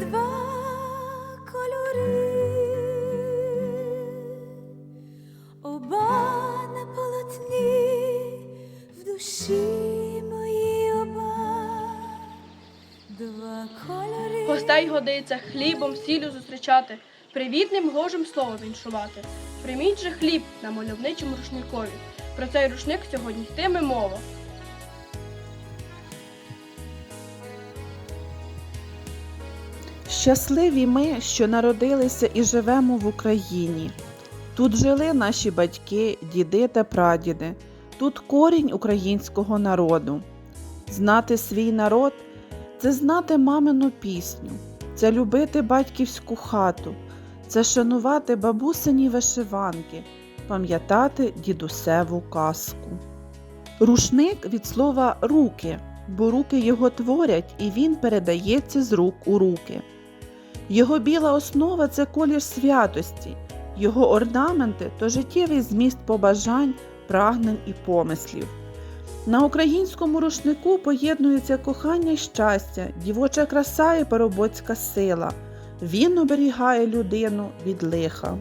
два кольори, оба на полотні в душі моїй оба, два кольори. Гостей годиться хлібом, сіллю зустрічати, привітним гожим словом віншувати. Прийміть же хліб на мальовничому рушникові. Про цей рушник сьогодні йтиме мова. Щасливі ми, що народилися і живемо в Україні. Тут жили наші батьки, діди та прадіди. Тут корінь українського народу. Знати свій народ це знати мамину пісню, це любити батьківську хату, це шанувати бабусині вишиванки, пам'ятати дідусеву казку. Рушник від слова руки, бо руки його творять і він передається з рук у руки. Його біла основа це колір святості, його орнаменти то життєвий зміст побажань, прагнень і помислів. На українському рушнику поєднуються кохання й щастя, дівоча краса і парубоцька сила. Він оберігає людину від лиха.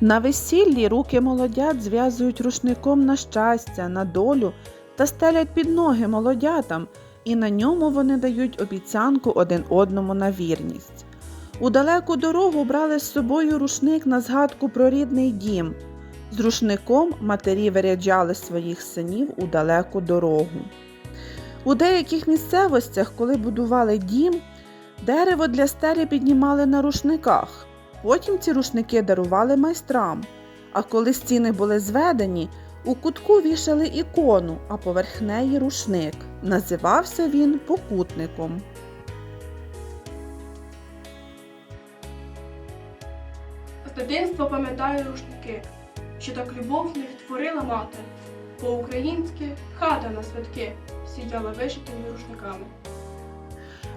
На весіллі руки молодят зв'язують рушником на щастя, на долю та стелять під ноги молодятам, і на ньому вони дають обіцянку один одному на вірність. У далеку дорогу брали з собою рушник на згадку про рідний дім. З рушником матері виряджали своїх синів у далеку дорогу. У деяких місцевостях, коли будували дім, дерево для стелі піднімали на рушниках. Потім ці рушники дарували майстрам. А коли стіни були зведені, у кутку вішали ікону, а поверх неї рушник. Називався він покутником. З дитинства пам'ятаю рушники, що так любов в них творила мати. По-українськи хата на святки сиділа вишитими рушниками.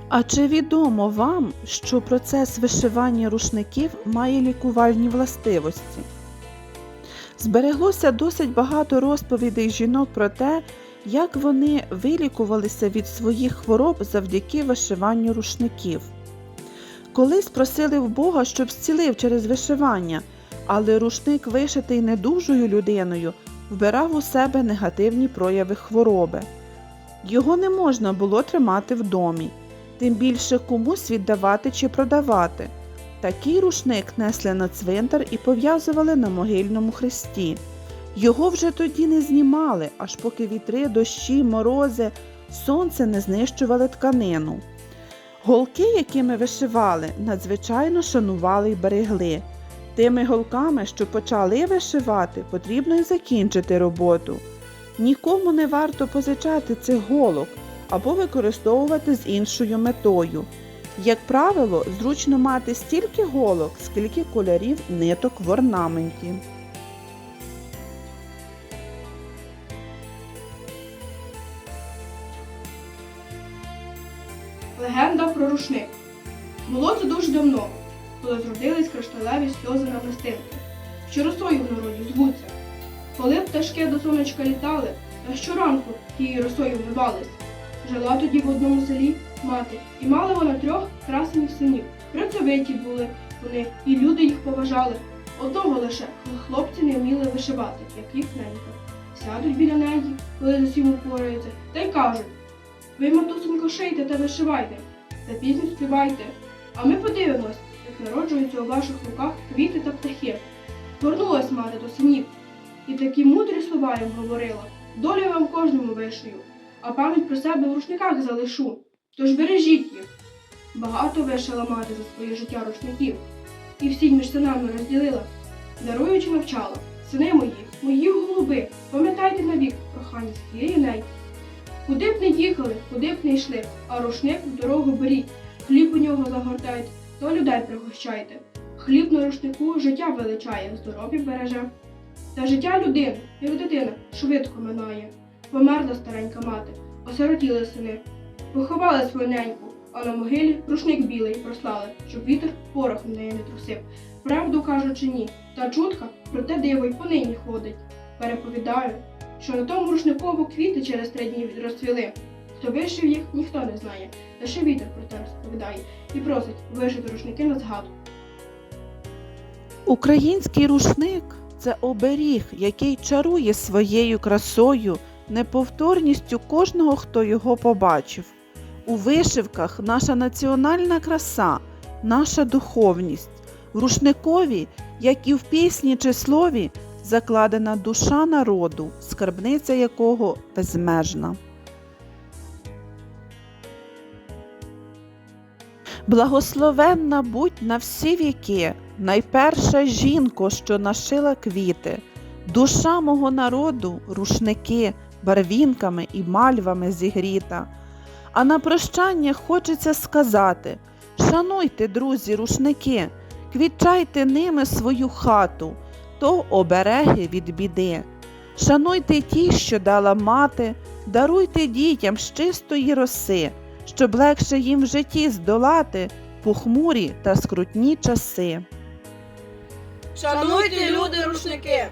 А чи відомо вам, що процес вишивання рушників має лікувальні властивості? Збереглося досить багато розповідей жінок про те, як вони вилікувалися від своїх хвороб завдяки вишиванню рушників. Колись просили в Бога, щоб зцілив через вишивання, але рушник, вишитий недужою людиною, вбирав у себе негативні прояви хвороби. Його не можна було тримати в домі, тим більше комусь віддавати чи продавати. Такий рушник несли на цвинтар і пов'язували на могильному хресті. Його вже тоді не знімали, аж поки вітри, дощі, морози, сонце не знищували тканину. Голки, якими вишивали, надзвичайно шанували й берегли. Тими голками, що почали вишивати, потрібно й закінчити роботу. Нікому не варто позичати цих голок або використовувати з іншою метою. Як правило, зручно мати стільки голок, скільки кольорів ниток в орнаменті. Легенда про рушник. Було це дуже давно, коли зродились кришталеві сльози на пластинки, що росою в народі звуться. Коли пташки до сонечка літали, та щоранку тією росою вмивались. Жила тоді в одному селі мати, і мала вона трьох красених синів. Працьовиті були вони, і люди їх поважали. Одного лише хлопці не вміли вишивати, як їх ненька. Сядуть біля неї, коли з усім упораються, та й кажуть ви, матусенько, шийте та вишивайте, та пісню співайте. А ми подивимось, як народжуються у ваших руках квіти та птахи. Звернулась мати до синів, і такі мудрі слова їм говорила. Долю вам кожному вишию, а пам'ять про себе в рушниках залишу. Тож бережіть їх. Багато вишила мати за своє життя рушників, і всі між синами розділила, даруючи навчала. Сини мої, мої голуби, пам'ятайте навік прохання своєї неньки. Куди б не їхали, куди б не йшли, а рушник в дорогу беріть, хліб у нього загортайте, то людей пригощайте. Хліб на рушнику життя величає, здоров'я береже. Та життя людини, як дитина, швидко минає. Померла старенька мати, осиротіли сини, поховали свою неньку, а на могилі рушник білий прослали, щоб вітер порох в неї не трусив. Правду кажучи ні, та чутка про те диво й понині ходить. Переповідаю, що на тому рушникову квіти через три дні розцвіли. Хто вишив їх, ніхто не знає. Лише вітер про те розповідає і просить вишити рушники на згадку. Український рушник це оберіг, який чарує своєю красою, неповторністю кожного, хто його побачив. У вишивках наша національна краса, наша духовність. В рушникові, як і в пісні чи слові, закладена душа народу, скарбниця якого безмежна. Благословенна будь на всі віки, найперша жінко, що нашила квіти, душа мого народу, рушники, барвінками і мальвами зігріта. А на прощання хочеться сказати: шануйте, друзі, рушники, квітчайте ними свою хату, то обереги від біди. Шануйте ті, що дала мати, даруйте дітям з чистої роси щоб легше їм в житті здолати похмурі та скрутні часи. Шануйте люди рушники!